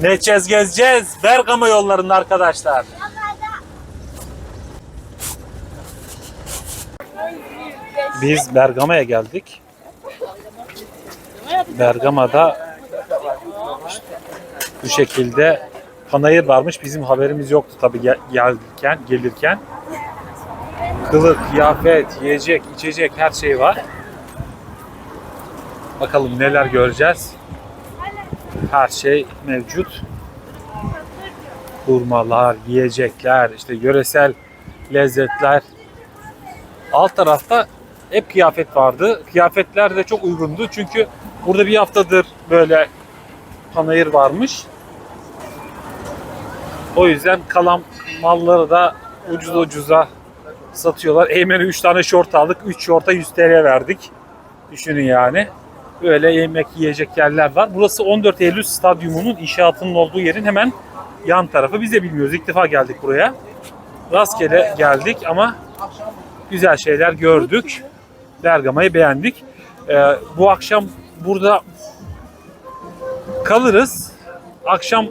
Ne edeceğiz gezeceğiz. Bergama yollarında arkadaşlar. Biz Bergama'ya geldik. Bergama'da bu şekilde panayır varmış. Bizim haberimiz yoktu tabii gel- gelirken, gelirken. Kılık, kıyafet, yiyecek, içecek her şey var. Bakalım neler göreceğiz. Her şey mevcut. Hurmalar, yiyecekler, işte yöresel lezzetler. Alt tarafta hep kıyafet vardı. Kıyafetler de çok uygundu çünkü burada bir haftadır böyle panayır varmış. O yüzden kalan malları da ucuz ucuza satıyorlar. Eymen'e 3 tane şort aldık. 3 şorta 100 TL verdik. Düşünün yani. Böyle yemek yiyecek yerler var. Burası 14 Eylül Stadyumu'nun inşaatının olduğu yerin hemen yan tarafı. Biz de bilmiyoruz. İlk defa geldik buraya. Rastgele geldik ama güzel şeyler gördük. Bergama'yı beğendik. Ee, bu akşam burada kalırız. Akşam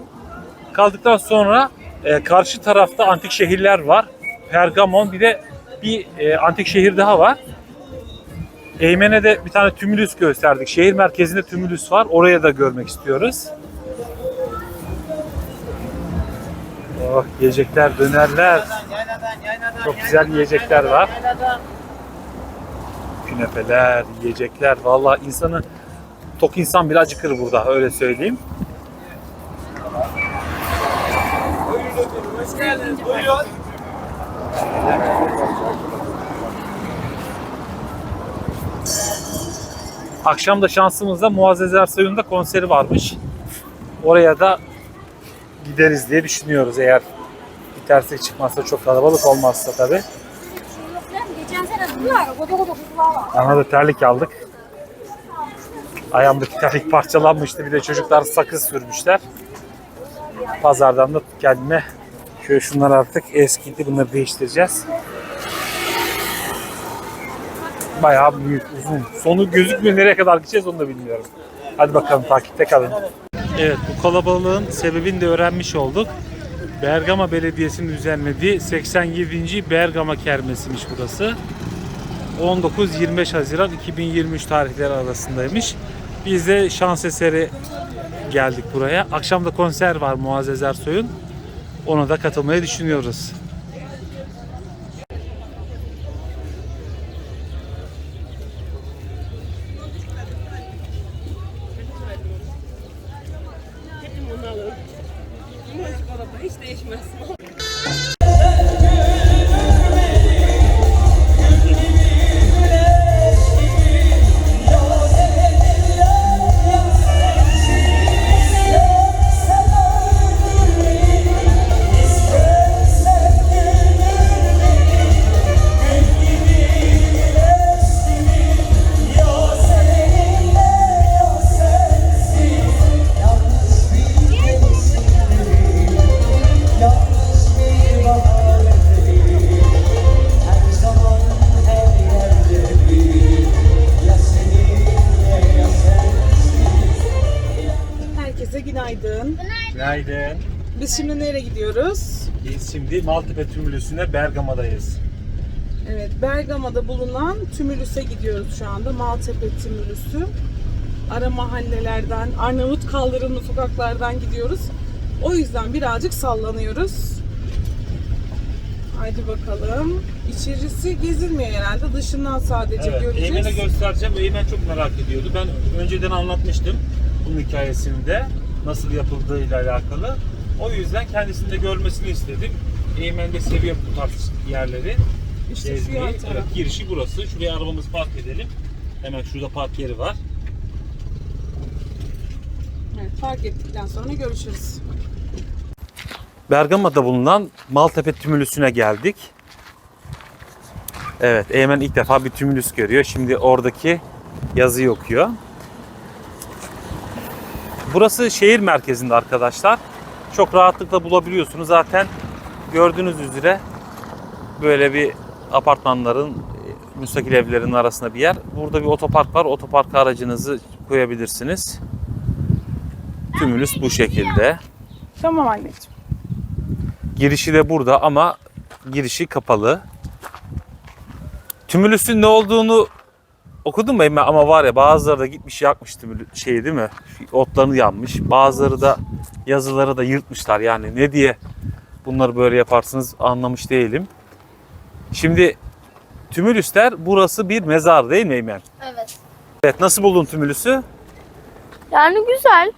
kaldıktan sonra e, karşı tarafta antik şehirler var. Pergamon bir de bir e, antik şehir daha var. Eymen'e de bir tane tümülüs gösterdik. Şehir merkezinde tümülüs var. Oraya da görmek istiyoruz. Oh, yiyecekler, dönerler. Çok güzel yiyecekler var. Künefeler, yiyecekler. Vallahi insanı tok insan bile acıkır burada öyle söyleyeyim. Akşam da şansımızda Muazzez Ersay'ın konseri varmış. Oraya da gideriz diye düşünüyoruz eğer bir terslik çıkmazsa çok kalabalık olmazsa tabi. Bana da terlik aldık. Ayağımdaki terlik parçalanmıştı. Bir de çocuklar sakız sürmüşler. Pazardan da kendime şöyle şunlar artık eskidi. Bunları değiştireceğiz. Bayağı büyük, uzun. Sonu gözükmüyor. Nereye kadar gideceğiz onu da bilmiyorum. Hadi bakalım takipte kalın. Evet bu kalabalığın sebebini de öğrenmiş olduk. Bergama Belediyesi'nin düzenlediği 87. Bergama Kermesi'miş burası. 19-25 Haziran 2023 tarihleri arasındaymış. Biz de şans eseri geldik buraya. Akşam da konser var Muazzez Ersoy'un. Ona da katılmayı düşünüyoruz. Günaydın. Günaydın. Biz şimdi nereye gidiyoruz? Biz şimdi Maltepe Tümülüsü'nde Bergama'dayız. Evet, Bergama'da bulunan Tümülüs'e gidiyoruz şu anda. Maltepe Tümülüsü. Ara mahallelerden, Arnavut kaldırımlı sokaklardan gidiyoruz. O yüzden birazcık sallanıyoruz. Haydi bakalım. İçerisi gezilmiyor herhalde. Dışından sadece Evet, göreceğiz. Eymen'e göstereceğim. Eymen çok merak ediyordu. Ben önceden anlatmıştım bunun hikayesini de nasıl yapıldığıyla alakalı. O yüzden kendisini de görmesini istedim. Eymen de seviyor bu tarz yerleri. İşte şu yan Evet, taraf. girişi burası. Şuraya arabamızı park edelim. Hemen şurada park yeri var. Evet, fark ettikten sonra görüşürüz. Bergama'da bulunan Maltepe Tümülüsü'ne geldik. Evet, Eymen ilk defa bir tümülüs görüyor. Şimdi oradaki yazıyı okuyor. Burası şehir merkezinde arkadaşlar. Çok rahatlıkla bulabiliyorsunuz. Zaten gördüğünüz üzere böyle bir apartmanların, müstakil evlerin arasında bir yer. Burada bir otopark var. Otoparka aracınızı koyabilirsiniz. Tümülüs bu şekilde. Tamam anneciğim. Girişi de burada ama girişi kapalı. Tümülüsün ne olduğunu okudun mu Emre? Ama var ya bazıları da gitmiş yakmış tümülü şeyi değil mi? Otlarını yanmış. Bazıları da yazıları da yırtmışlar. Yani ne diye bunları böyle yaparsınız anlamış değilim. Şimdi tümülüsler burası bir mezar değil mi Eymen? Evet. Evet nasıl buldun tümülüsü? Yani güzel.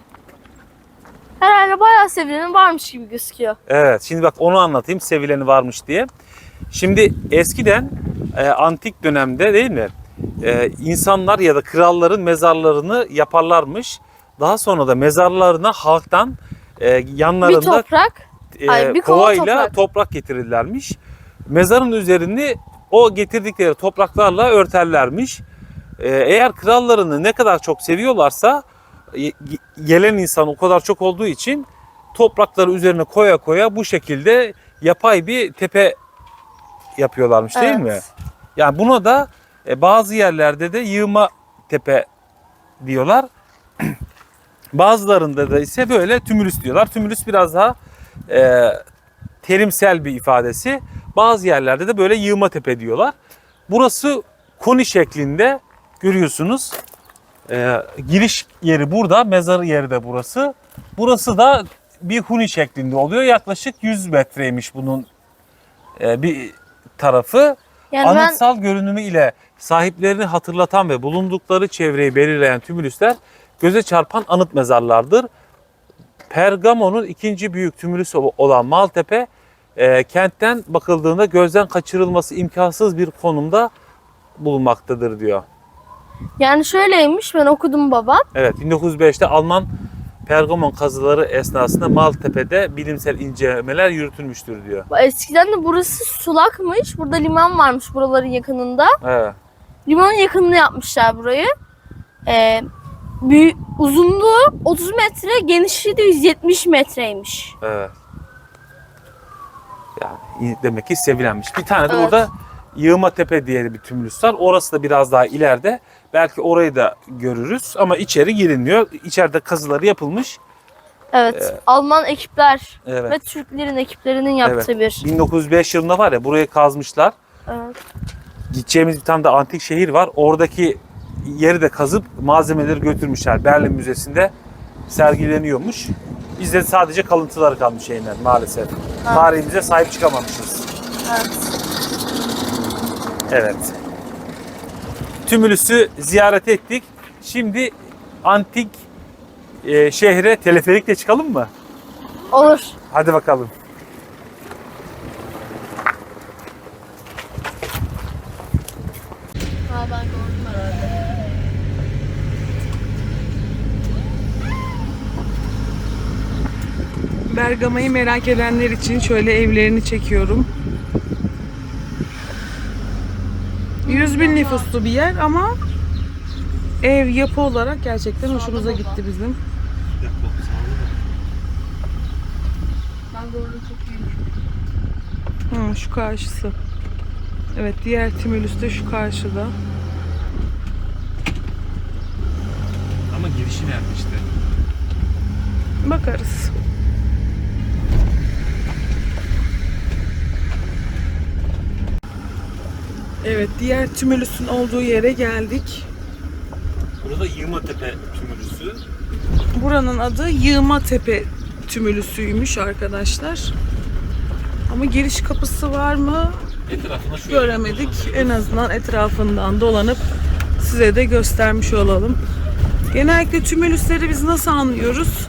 Herhalde bayağı sevilenin varmış gibi gözüküyor. Evet şimdi bak onu anlatayım sevileni varmış diye. Şimdi eskiden e, antik dönemde değil mi? E, insanlar ya da kralların mezarlarını yaparlarmış. Daha sonra da mezarlarına halktan e, Bir yanlarında toprak. e, ay, bir kova kovayla toprak. toprak. getirirlermiş. Mezarın üzerini o getirdikleri topraklarla örterlermiş. E, eğer krallarını ne kadar çok seviyorlarsa gelen insan o kadar çok olduğu için toprakları üzerine koya koya bu şekilde yapay bir tepe yapıyorlarmış değil mi? Evet. Yani buna da e, bazı yerlerde de yığma tepe diyorlar. Bazılarında da ise böyle tümülüs diyorlar. Tümülüs biraz daha e, terimsel bir ifadesi. Bazı yerlerde de böyle yığma tepe diyorlar. Burası koni şeklinde görüyorsunuz. E, giriş yeri burada, mezar yeri de burası. Burası da bir huni şeklinde oluyor. Yaklaşık 100 metreymiş bunun e, bir tarafı. Yani ben Anıtsal görünümü ile sahiplerini hatırlatan ve bulundukları çevreyi belirleyen tümülüsler göze çarpan anıt mezarlardır. Pergamon'un ikinci büyük tümülüsü olan Maltepe e, kentten bakıldığında gözden kaçırılması imkansız bir konumda bulunmaktadır diyor. yani şöyleymiş ben okudum baba. Evet 1905'te Alman Pergamon kazıları esnasında Maltepe'de bilimsel incelemeler yürütülmüştür diyor. Eskiden de burası sulakmış. Burada liman varmış buraların yakınında. Evet. Limanın yakınını yapmışlar burayı. Ee, büyük, uzunluğu 30 metre, genişliği de 170 metreymiş. Evet. Yani demek ki sevilenmiş. Bir tane de Evet. orada Yığma Tepe diye bir tümülüs var. Orası da biraz daha ileride. Belki orayı da görürüz ama içeri girilmiyor. İçeride kazıları yapılmış. Evet. Alman ekipler Evet. ve Türklerin ekiplerinin yaptığı bir. 1905 yılında var ya burayı kazmışlar. Evet. Gideceğimiz bir tane de antik şehir var. Oradaki yeri de kazıp malzemeleri götürmüşler. Berlin Müzesi'nde sergileniyormuş. Bizde sadece kalıntıları kalmış şeyler maalesef. Tarihimize sahip çıkamamışız. evet. Evet. Tümülüs'ü ziyaret ettik. Şimdi antik e, şehre teleferikle çıkalım mı? Olur. Hadi bakalım. Ben gördüm herhalde. Bergama'yı merak edenler için şöyle evlerini çekiyorum. 100 bin nüfuslu bir yer ama ev yapı olarak gerçekten hoşumuza gitti bizim. Hı, şu karşısı. Evet diğer Timülüs de şu karşıda. Ama girişi nerede işte? Bakarız. Evet diğer Tümülüs'ün olduğu yere geldik. Burada Yığmatepe tümülüsü. Buranın adı Yığma Tepe Tümülüsü'ymüş arkadaşlar. Ama giriş kapısı var mı Etrafına şöyle göremedik. En azından etrafından dolanıp size de göstermiş olalım. Genellikle tümülüsleri biz nasıl anlıyoruz?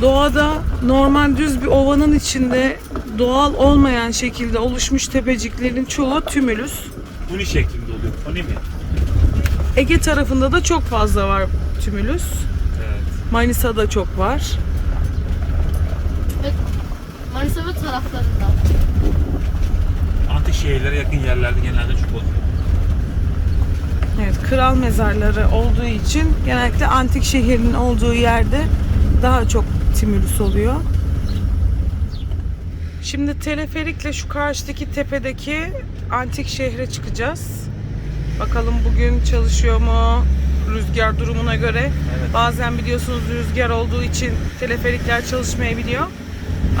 Doğada normal düz bir ovanın içinde doğal olmayan şekilde oluşmuş tepeciklerin çoğu tümülüs. Huni şeklinde oluyor. Huni mi? Ege tarafında da çok fazla var tümülüs. Evet. Manisa'da çok var. Ve Manisa ve taraflarında. Antik şehirlere yakın yerlerde genelde çok oluyor. Evet, kral mezarları olduğu için genellikle antik şehrin olduğu yerde daha çok timülüs oluyor. Şimdi teleferikle şu karşıdaki tepedeki antik şehre çıkacağız. Bakalım bugün çalışıyor mu rüzgar durumuna göre. Evet. Bazen biliyorsunuz rüzgar olduğu için teleferikler çalışmayabiliyor.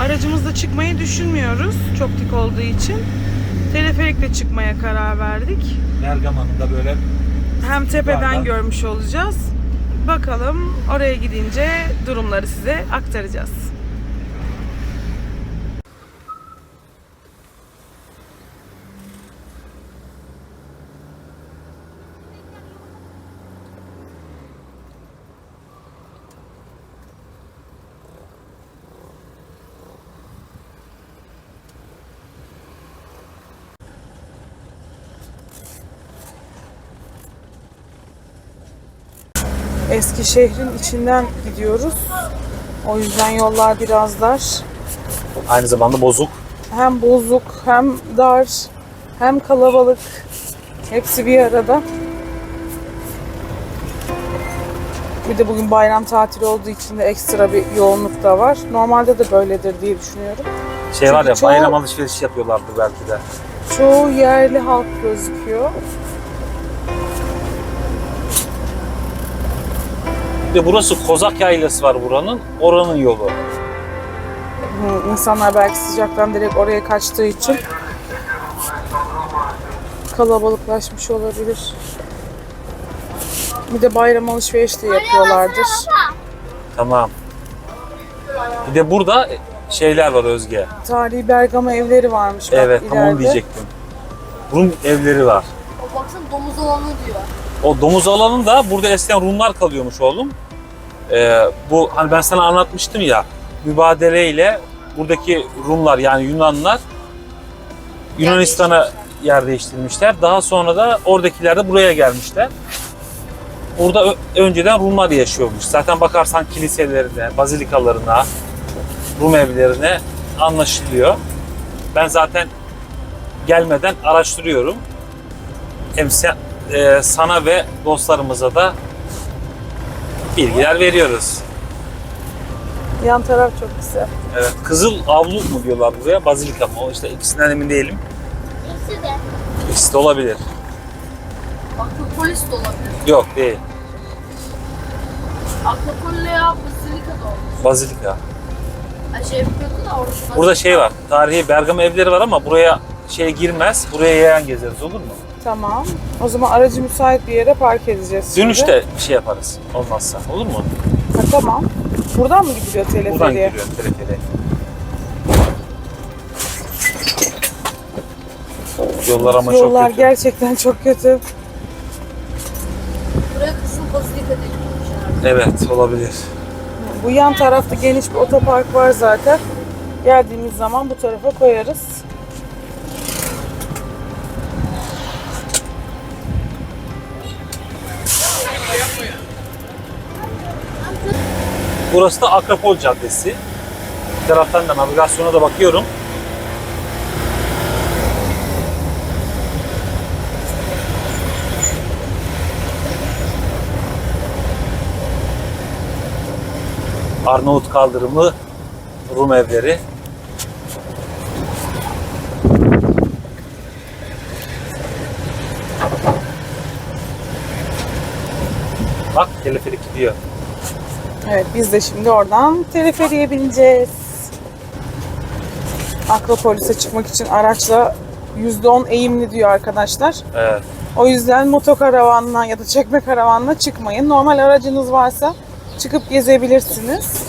aracımızla çıkmayı düşünmüyoruz. Çok dik olduğu için. Teleferikle çıkmaya karar verdik. Bergama'nın da böyle Hem tepeden Yukarıdan. görmüş olacağız. Bakalım oraya gidince durumları size aktaracağız. Eskişehir'in içinden gidiyoruz. O yüzden yollar biraz dar. aynı zamanda bozuk. Hem bozuk, hem dar, hem kalabalık. Hepsi bir arada. Bir de bugün bayram tatili olduğu için de ekstra bir yoğunluk da var. Normalde de böyledir diye düşünüyorum. Şey var ya çoğu- bayram alışverişi yapıyorlardı belki de. Çoğu yerli halk gözüküyor. Bir de burası Kozak Yaylası var buranın. Oranın yolu. Hı, İnsanlar belki sıcaktan direkt oraya kaçtığı için kalabalıklaşmış olabilir. Bir de bayram alışveriş de yapıyorlardır. Tamam. Bir de burada şeyler var Özge. Tarihi Bergama evleri varmış bak evet tam onu ileride. diyecektim. Rum evleri var. O baksana domuz olanı diyor. O domuz alanında burada eskiden Rumlar kalıyormuş oğlum. Ee, bu hani ben sana anlatmıştım ya mübadeleyle buradaki Rumlar yani Yunanlar Yunanistan'a yer değiştirmişler. Daha sonra da oradakiler de buraya gelmişler. Burada önceden Rumlar yaşıyormuş. Zaten bakarsan kiliselerine, bazilikalarına, Rum evlerine anlaşılıyor. Ben zaten gelmeden araştırıyorum. Hem sen- e, sana ve dostlarımıza da bilgiler veriyoruz. Yan taraf çok güzel. Evet, Kızıl Avlu mu diyorlar buraya, Bazilika mı? O işte ikisinden emin değilim. İkisi de. İkisi de olabilir. Akropolis de olabilir. Yok değil, Akropol ya Bazilika da olur. Bazilika. Ay şey yapıyordu da orası. Burada şey var, tarihi Bergama evleri var ama buraya şey girmez, buraya yayan gezeriz olur mu? Tamam. O zaman aracı müsait bir yere park edeceğiz şimdi. Dönüşte bir şey yaparız olmazsa, olur mu? Ha, tamam. Buradan mı gidiliyor Buradan teleferiye? gidiyor teleferiye. Yollar ama Yollar çok kötü. gerçekten çok kötü. Buraya Kızıl Bazilika deniyormuş. Evet, olabilir. Bu yan tarafta geniş bir otopark var zaten. Geldiğimiz zaman bu tarafa koyarız. Burası da Akropol Caddesi. Bir taraftan da navigasyona da bakıyorum. Arnavut kaldırımı, Rum evleri. Bak teleferik gidiyor. Evet biz de şimdi oradan teleferiye bineceğiz. Akropolis'e çıkmak için araçla %10 eğimli diyor arkadaşlar. Evet. O yüzden motokaravanla ya da çekme karavanla çıkmayın. Normal aracınız varsa çıkıp gezebilirsiniz.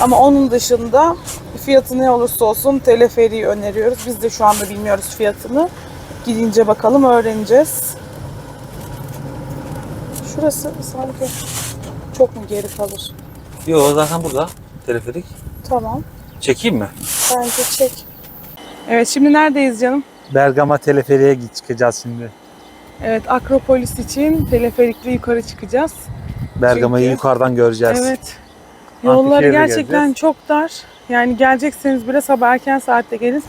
Ama onun dışında fiyatı ne olursa olsun teleferiği öneriyoruz. Biz de şu anda bilmiyoruz fiyatını. Gidince bakalım öğreneceğiz. Şurası sanki çok mu geri kalır? Yo zaten burada teleferik. Tamam. Çekeyim mi? Bence çek. Evet şimdi neredeyiz canım? Bergama teleferiğe git çıkacağız şimdi. Evet Akropolis için teleferikle yukarı çıkacağız. Bergama'yı Çünkü- yukarıdan göreceğiz. Evet. Yolları gerçekten geleceğiz. çok dar. Yani gelecekseniz bile sabah erken saatte gelin.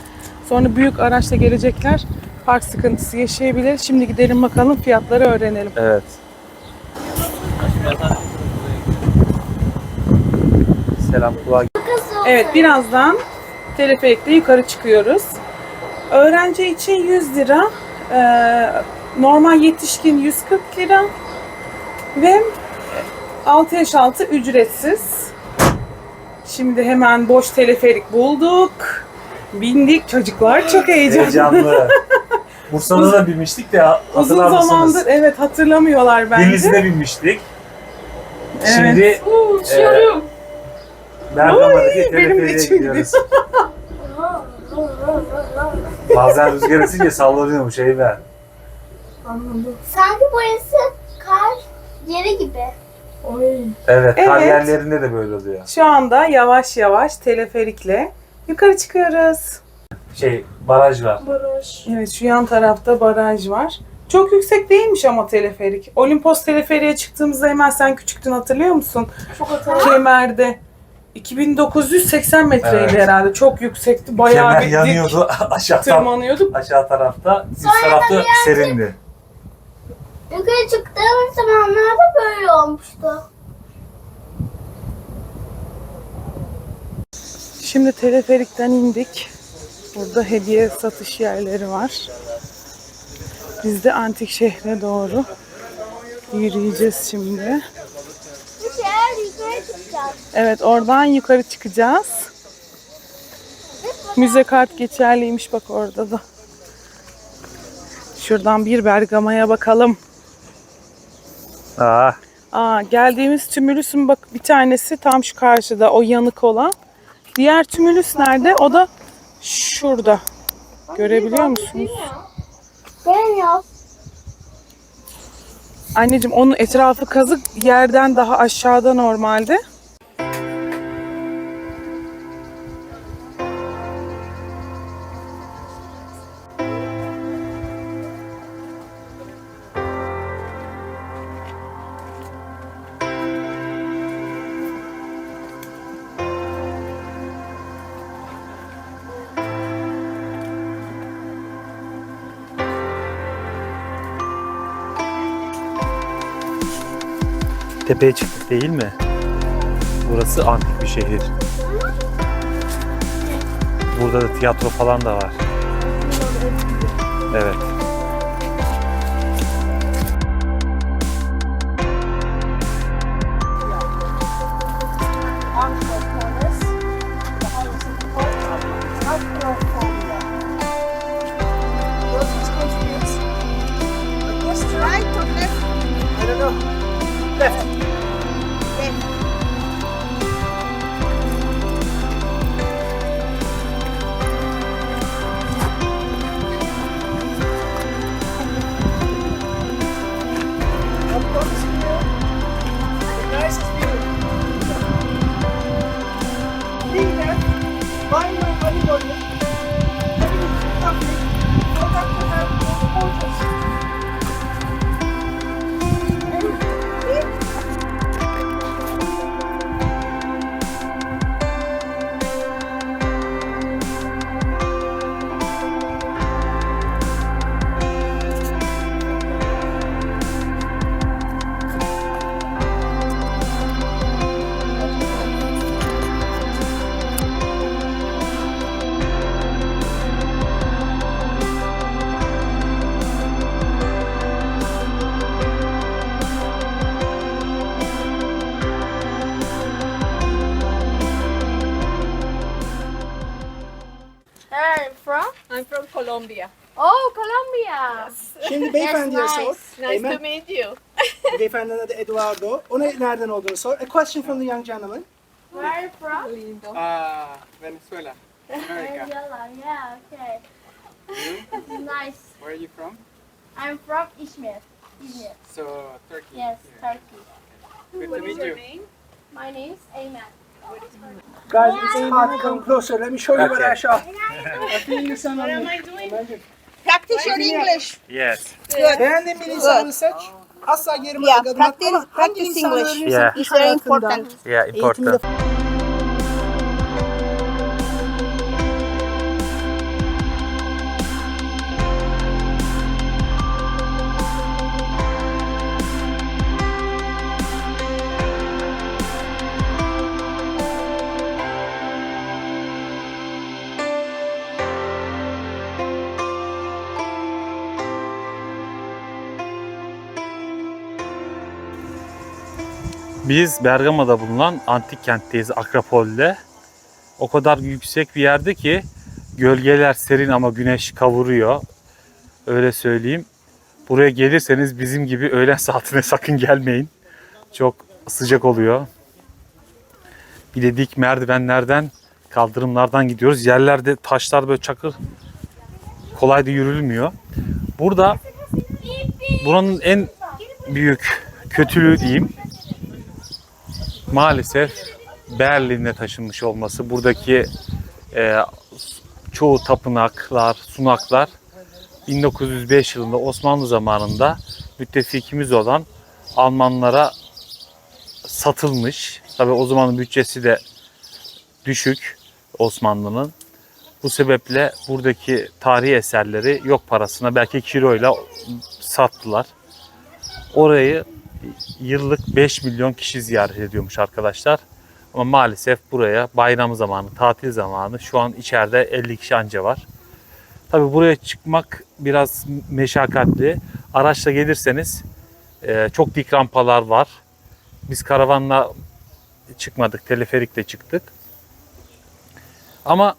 Sonra büyük araçla gelecekler. Park sıkıntısı yaşayabilir. Şimdi gidelim bakalım fiyatları öğrenelim. Evet. Selam kulağa. Evet birazdan teleferikle yukarı çıkıyoruz. Öğrenci için 100 lira, eee, normal yetişkin 140 lira ve 6 yaş altı ücretsiz. Şimdi hemen boş teleferik bulduk. Bindik. Çocuklar çok heyecanlı. Heyecanlı. Bursa'da da binmiştik de Uzun hatırlar mısınız? zamandır evet hatırlamıyorlar bence. Denizli'de binmiştik. Evet. Şimdi Uçuyorum. Bergama'daki Oy, benim de teleferiğe içim gidiyoruz. Bazen rüzgar esince sallanıyormuş Eymen. Sanki burası kar yeri gibi. Evet, kar Evet. yerlerinde de böyle oluyor. Şu anda yavaş yavaş teleferikle yukarı çıkıyoruz. Şey, baraj var. Evet şu yan tarafta baraj var. Çok yüksek değilmiş ama teleferik. Olimpos teleferiğe çıktığımızda hemen sen küçüktün hatırlıyor musun? Kemerde. 2980 metreydi Evet. herhalde. Çok yüksekti. Bayağı Kemer bir dik yanıyordu aşağıda. tırmanıyorduk. Aşağı tarafta, üst tarafta serindi. Yukarı çıktığımız zamanlarda böyle olmuştu. Şimdi teleferikten indik. Burada hediye satış yerleri var. Biz de antik şehre doğru yürüyeceğiz şimdi. Bu şehir yukarı çıkacağız. Evet oradan yukarı çıkacağız. Müze kart geçerliymiş bak orada da. Şuradan bir Bergama'ya bakalım. Aa, Aa, geldiğimiz tümülüsün bak bir tanesi tam şu karşıda o yanık olan. Diğer tümülüs nerede? O da şurada. Görebiliyor musunuz? Ben yok. Anneciğim onun etrafı kazık yerden daha aşağıda normalde. Tepeye çıktık değil mi? Burası antik bir şehir. Burada da tiyatro falan da var. Evet. Adı Eduardo. Ona nereden olduğunu sor. A question from the young gentleman. Where are you from? Ah, Venezuela, America. Venezuela. Yeah, okay. nice. Where are you from? I'm from Izmir. Izmir. So Turkey. Yes, Yeah. Turkey. Good to What is meet your you. name? My name is Ayman. Guys, it's hard. Come closer. Let me show you what I Okay. shot. I think you sound What am I doing? Practice your English. Yes. Beğendiğin bir insanı seç. Asla geri Yeah, adım atma practice- ama hangi practice insanı English. öğrenirsen Yeah. iş It's very hayatında, important. Yeah, eğitimde Biz Bergama'da bulunan antik kentteyiz Akropol'de. O kadar yüksek bir yerde ki gölgeler serin ama güneş kavuruyor. Öyle söyleyeyim. Buraya gelirseniz bizim gibi öğlen saatine sakın gelmeyin. Çok sıcak oluyor. Bir de dik merdivenlerden, kaldırımlardan gidiyoruz. Yerlerde taşlar böyle çakır kolay da yürülmüyor. Burada buranın en büyük kötülüğü diyeyim. Maalesef Berlin'e taşınmış olması. Buradaki e, çoğu tapınaklar, sunaklar 1905 yılında Osmanlı zamanında müttefikimiz olan Almanlara satılmış. Tabi o zamanın bütçesi de düşük Osmanlı'nın. Bu sebeple buradaki tarihi eserleri yok parasına belki kiloyla sattılar. Orayı yıllık 5 milyon kişi ziyaret ediyormuş arkadaşlar. Ama maalesef buraya bayram zamanı, tatil zamanı şu an içeride 50 kişi anca var. Tabi buraya çıkmak biraz meşakkatli. Araçla gelirseniz e, çok dik rampalar var. Biz karavanla çıkmadık, teleferikle çıktık. Ama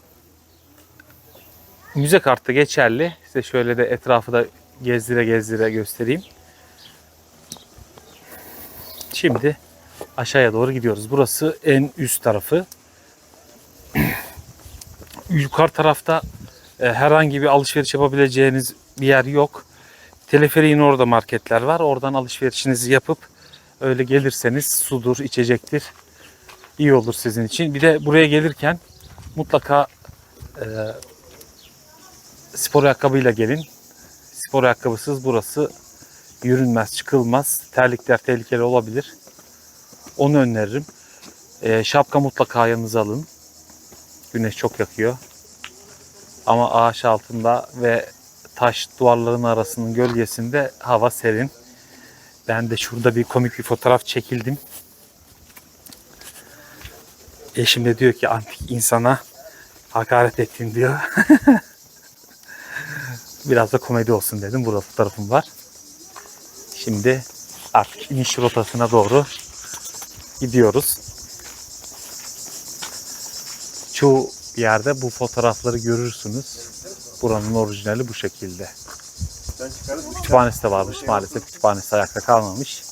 müze kartı geçerli. Size şöyle de etrafı da gezdire gezdire göstereyim. Şimdi aşağıya doğru gidiyoruz. Burası en üst tarafı. Yukarı tarafta e, herhangi bir alışveriş yapabileceğiniz bir yer yok. Teleferiğin orada marketler var. Oradan alışverişinizi yapıp öyle gelirseniz sudur, içecektir. iyi olur sizin için. Bir de buraya gelirken mutlaka e, spor ayakkabıyla gelin. Spor ayakkabısız burası yürünmez, çıkılmaz. Terlikler tehlikeli olabilir. Onu öneririm. E, şapka mutlaka yanınıza alın. Güneş çok yakıyor. Ama ağaç altında ve taş duvarların arasının gölgesinde hava serin. Ben de şurada bir komik bir fotoğraf çekildim. Eşim de diyor ki antik insana hakaret ettin diyor. Biraz da komedi olsun dedim. Burada fotoğrafım var. Şimdi artık iniş rotasına doğru gidiyoruz. Çoğu yerde bu fotoğrafları görürsünüz. Buranın orijinali bu şekilde. Kütüphanesi de varmış maalesef. Kütüphanesi ayakta kalmamış.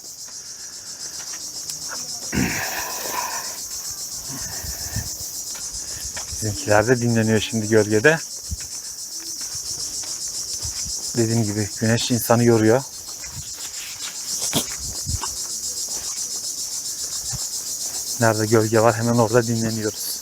Bizimkiler de dinleniyor şimdi gölgede. Dediğim gibi güneş insanı yoruyor. Nerede gölge var hemen orada dinleniyoruz.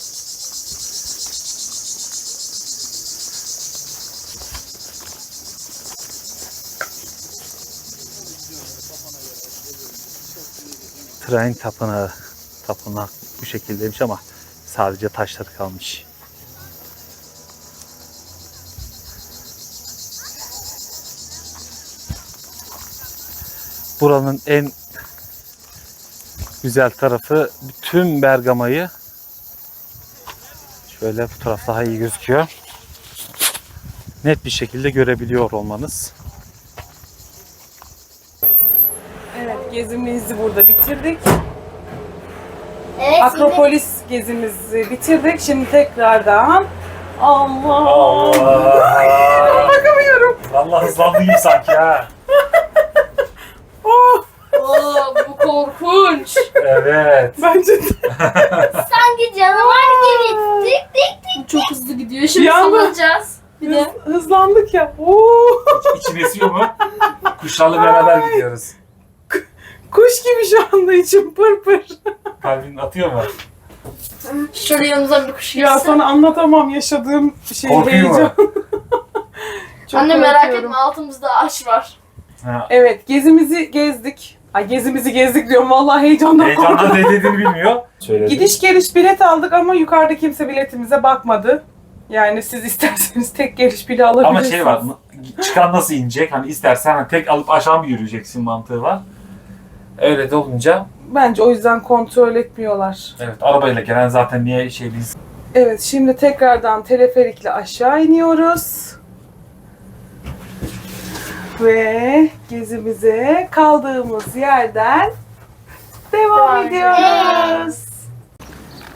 Tren tapınağı. Tapınak bu şekildeymiş ama sadece taşları kalmış. Buranın en güzel tarafı bütün Bergama'yı şöyle bu taraf daha iyi gözüküyor. Net bir şekilde görebiliyor olmanız. Evet gezimizi burada bitirdik. Evet, Akropolis gezimizi bitirdik. Şimdi tekrardan Allah. Bakamıyorum. Vallahi hızlandı gibi sanki ha. Oh, Oo, bu korkunç. Evet. bence de. Sanki canavar gibi. Dik dik dik. Çok hızlı gidiyor. Şimdi sallanacağız. Bir de. Hız- hızlandık ya. Oo. İçin esiyor mu? Kuşlarla beraber gidiyoruz. Kuş gibi şu anda içim pır pır. Kalbin atıyor mu? Şöyle yanımıza bir kuş Ya gitsin. sana anlatamam yaşadığım şey Korkuyor mu? heyecan. Çok Anne merak korkuyorum. etme altımızda ağaç var. Ha. Evet gezimizi gezdik. Ay gezimizi gezdik diyorum vallahi heyecandan Heyecandan korktum. ne dediğini bilmiyor. Söyledi. Gidiş geliş bilet aldık ama yukarıda kimse biletimize bakmadı. Yani siz isterseniz tek geliş bile Ama alabilirsiniz. şey var, çıkan nasıl inecek? Hani istersen hani tek alıp aşağı mı yürüyeceksin mantığı var. Öyle de olunca, Bence o yüzden kontrol etmiyorlar. evet arabayla gelen zaten niye şey biz Evet şimdi tekrardan teleferikle aşağı iniyoruz. Ve gezimize kaldığımız yerden Devam ediyoruz.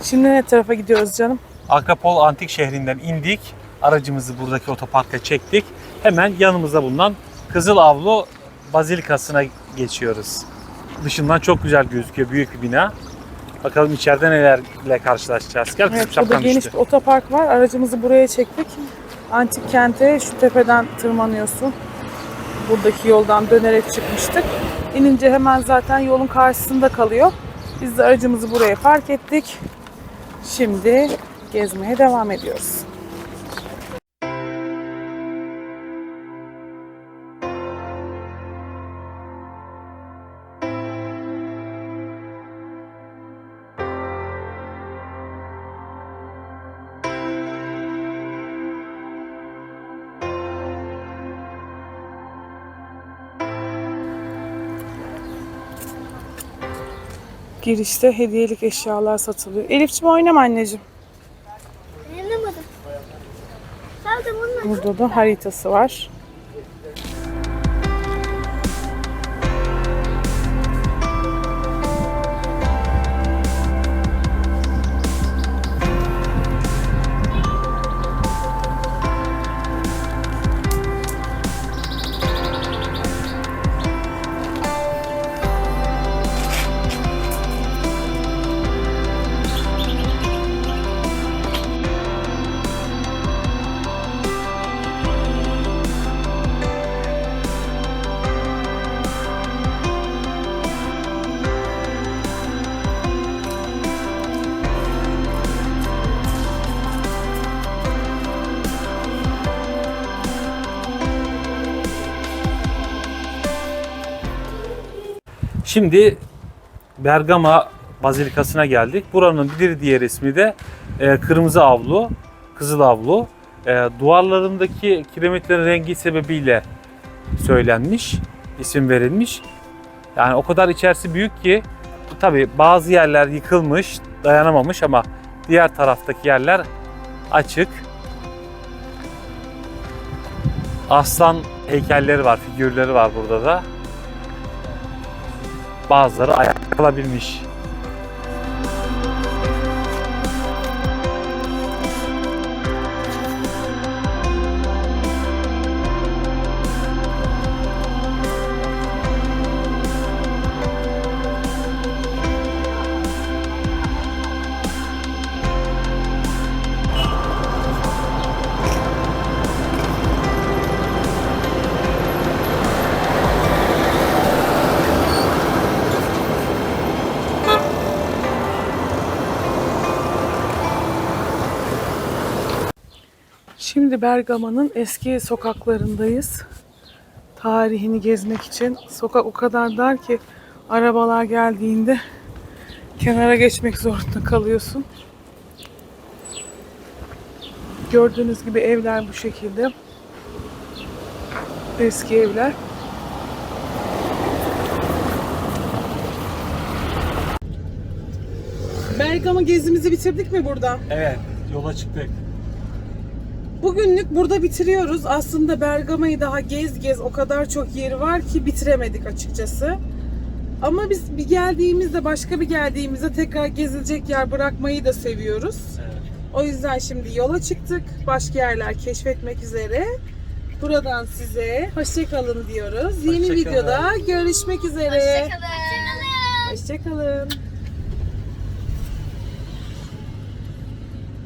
Şimdi ne tarafa gidiyoruz canım? Akapol Antik Şehri'nden indik. Aracımızı buradaki otoparka çektik. Hemen yanımızda bulunan Kızıl Avlu Bazilikası'na geçiyoruz. Dışından çok güzel gözüküyor. Büyük bir bina. Bakalım içeride nelerle karşılaşacağız. Gel kızım Evet, burada şapkan geniş düştü. bir otopark var. Aracımızı buraya çektik. Antik kente şu tepeden tırmanıyorsun. Buradaki yoldan dönerek çıkmıştık. İnince hemen zaten yolun karşısında kalıyor. Biz de aracımızı buraya park ettik. Şimdi gezmeye devam ediyoruz. Girişte hediyelik eşyalar satılıyor. Elif'ciğim oynama anneciğim. Bununla Burada da haritası var. Şimdi Bergama Bazilikası'na geldik. Buranın bir diğer ismi de e, Kırmızı Avlu, Kızıl Avlu. E, duvarlarındaki kiremitlerin rengi sebebiyle söylenmiş, isim verilmiş. Yani o kadar içerisi büyük ki tabi bazı yerler yıkılmış, dayanamamış ama diğer taraftaki yerler açık. Aslan heykelleri var, figürleri var burada da. Bazıları ayakta kalabilmiş. Bergama'nın eski sokaklarındayız. Tarihini gezmek için. Sokak o kadar dar ki arabalar geldiğinde kenara geçmek zorunda kalıyorsun. Gördüğünüz gibi evler bu şekilde. Eski evler. Bergama gezimizi bitirdik mi burada? Evet, yola çıktık. Bugünlük burada bitiriyoruz. Aslında Bergama'yı daha gez gez o kadar çok yeri var ki bitiremedik açıkçası. Ama biz bir geldiğimizde başka bir geldiğimizde tekrar gezilecek yer bırakmayı da seviyoruz. O yüzden şimdi yola çıktık. Başka yerler keşfetmek üzere. Buradan size hoşçakalın diyoruz. Yeni Hoşça kalın. videoda görüşmek üzere. Hoşçakalın. Hoşçakalın.